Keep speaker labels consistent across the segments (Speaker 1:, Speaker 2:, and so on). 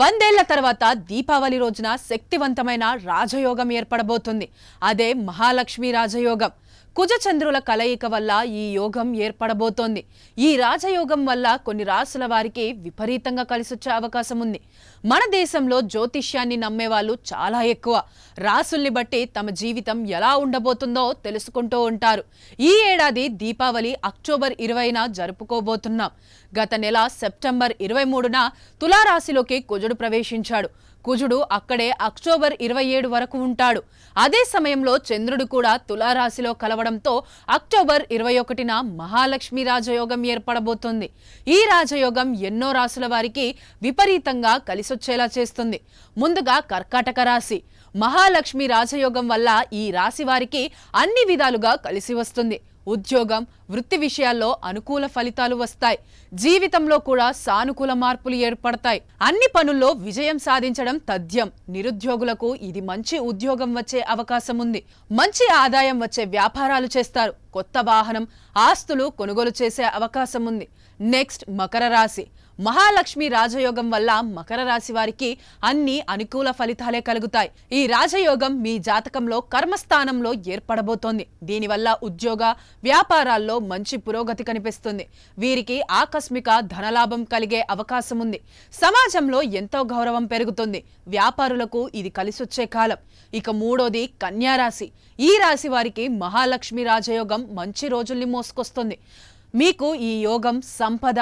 Speaker 1: వందేళ్ళ తర్వాత దీపావళి రోజున శక్తివంతమైన రాజయోగం ఏర్పడబోతుంది. అదే మహాలక్ష్మి రాజయోగం. కుజచంద్రుల కలయిక వల్ల ఈ యోగం ఏర్పడబోతోంది. ఈ రాజయోగం వల్ల కొన్ని రాసుల వారికి విపరీతంగా కలిసొచ్చే అవకాశం ఉంది. మన దేశంలో జ్యోతిష్యాన్ని నమ్మే వాళ్ళు చాలా ఎక్కువ. రాసుల్ని బట్టి తమ జీవితం ఎలా ఉండబోతుందో తెలుసుకుంటూ ఉంటారు. ఈ ఏడాది దీపావళి అక్టోబర్ ఇరవైన జరుపుకోబోతున్నాం. గత నెల సెప్టెంబర్ ఇరవై మూడున తులారాశిలోకి కుజుడు ప్రవేశించాడు. కుజుడు అక్కడే అక్టోబర్ ఇరవై ఏడు వరకు ఉంటాడు. అదే సమయంలో చంద్రుడు కూడా తులారాశిలో కలవడంతో అక్టోబర్ ఇరవై ఒకటిన మహాలక్ష్మి రాజయోగం ఏర్పడబోతోంది. ఈ రాజయోగం ఎన్నో రాశుల వారికి విపరీతంగా కలిసొచ్చేలా చేస్తుంది. ముందుగా కర్కాటక రాశి. మహాలక్ష్మి రాజయోగం వల్ల ఈ రాశి వారికి అన్ని విధాలుగా కలిసి వస్తుంది. ఉద్యోగం వృత్తి విషయాల్లో అనుకూల ఫలితాలు వస్తాయి. జీవితంలో కూడా సానుకూల మార్పులు ఏర్పడతాయి. అన్ని పనుల్లో విజయం సాధించడం తథ్యం. నిరుద్యోగులకు ఇది మంచి ఉద్యోగం వచ్చే అవకాశం ఉంది. మంచి ఆదాయం వచ్చే వ్యాపారాలు చేస్తారు. కొత్త వాహనం ఆస్తులు కొనుగోలు చేసే అవకాశం ఉంది. నెక్స్ట్ మకర రాశి. మహాలక్ష్మి రాజయోగం వల్ల మకర రాశి వారికి అన్ని అనుకూల ఫలితాలే కలుగుతాయి. ఈ రాజయోగం మీ జాతకంలో కర్మస్థానంలో ఏర్పడబోతోంది. దీనివల్ల ఉద్యోగ వ్యాపారాల్లో మంచి పురోగతి కనిపిస్తుంది. వీరికి ఆకస్మిక ధనలాభం కలిగే అవకాశం ఉంది. సమాజంలో ఎంతో గౌరవం పెరుగుతుంది. వ్యాపారులకు ఇది కలిసొచ్చే కాలం. ఇక మూడోది కన్యా రాశి ఈ రాశి వారికి మహాలక్ష్మి రాజయోగం మంచి రోజుల్ని మోసుకొస్తుంది. మీకు ఈ యోగం సంపద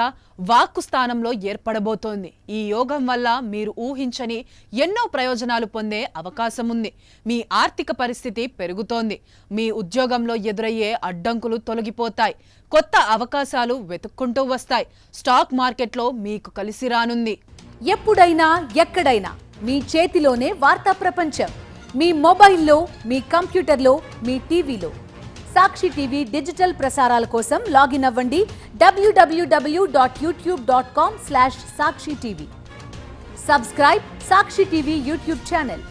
Speaker 1: వాక్కు స్థానంలో ఏర్పడబోతోంది. ఈ యోగం వల్ల మీరు ఊహించని ఎన్నో ప్రయోజనాలు పొందే అవకాశం ఉంది. మీ ఆర్థిక పరిస్థితి పెరుగుతోంది. మీ ఉద్యోగంలో ఎదురయ్యే అడ్డంకులు తొలగిపోతాయి. కొత్త అవకాశాలు వెతుక్కుంటూ వస్తాయి. స్టాక్ మార్కెట్లో మీకు కలిసి రానుంది.
Speaker 2: ఎప్పుడైనా ఎక్కడైనా మీ చేతిలోనే వార్తా ప్రపంచం. మీ మొబైల్లో మీ కంప్యూటర్లో మీ టీవీలో. సాక్షి టీవీ డిజిటల్ ప్రసారాల కోసం లాగిన్ అవ్వండి W W W dot YouTube dot com slash Sakshi TV. Subscribe Sakshi TV YouTube channel.